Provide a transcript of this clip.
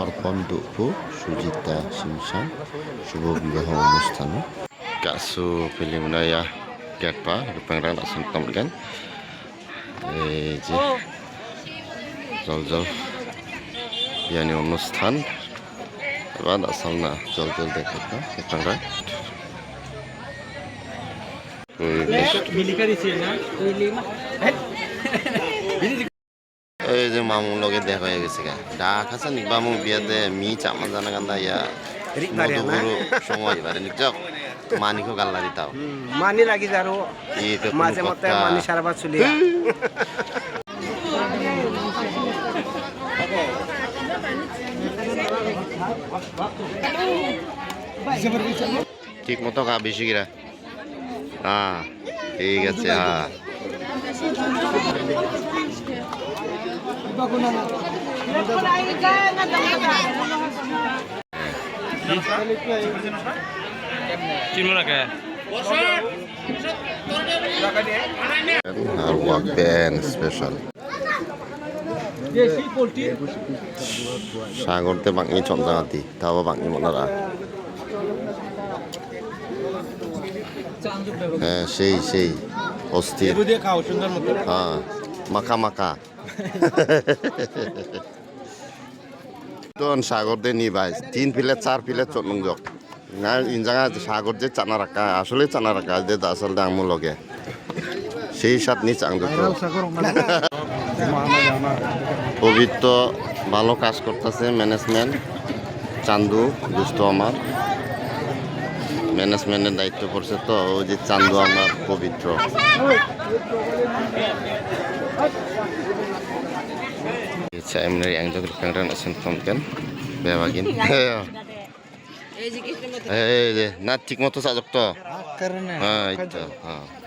অর্পণ দুপু সুজিতা সিমসাং শুভ বিবাহ অনুষ্ঠান। কাসু ফিলিমনায়া গেটপা রূপাংরা নাসন তমগান এই যে জল জল বিয়ানি অনুষ্ঠান। এবার আসাল না জল জল দেখে রূপাংরা মিলিকারি ছিল না? যে মামুর লগে দেখা হয়ে গেছে গা। ডাক আছে নি বামু বিয়াতে মি চামা জানা গান্দা ইয়া মধুগুরু সময় বারে নিকজক মানিকো গাল্লারি তাও। মানি লাগি এইটো মাজে মতে মানি সারাবার চলি ঠিক মতো গা বেশি গিরা হ্যাঁ ঠিক আছে হ্যাঁ। আর ওয়াক ব্যান স্পেশাল সাগরতে বাঙি চন্দ্রাঙাতি তাও বাঙি মনারা হ্যাঁ সেই সেই অস্থির হ্যাঁ মাখা মাখা তোন সাগর দে নি ভাই তিন প্লেট চার প্লেট চটনং জক না ইনজাঙা সাগর যে চানা রাখা আসলে চানা রাখা যে আসলে আঙমু লগে সেই সাত নি চাং পবিত্র ভালো কাজ করতেছে ম্যানেজমেন্ট চান্দু দুষ্ট আমার ম্যানেজমেন্টের দায়িত্ব করছে তো ওই যে চান্দু আমার পবিত্র nak sentuh kan, berbagin. Eh, eh, nanti motor sak doktor. karena Ah, itu. Ah.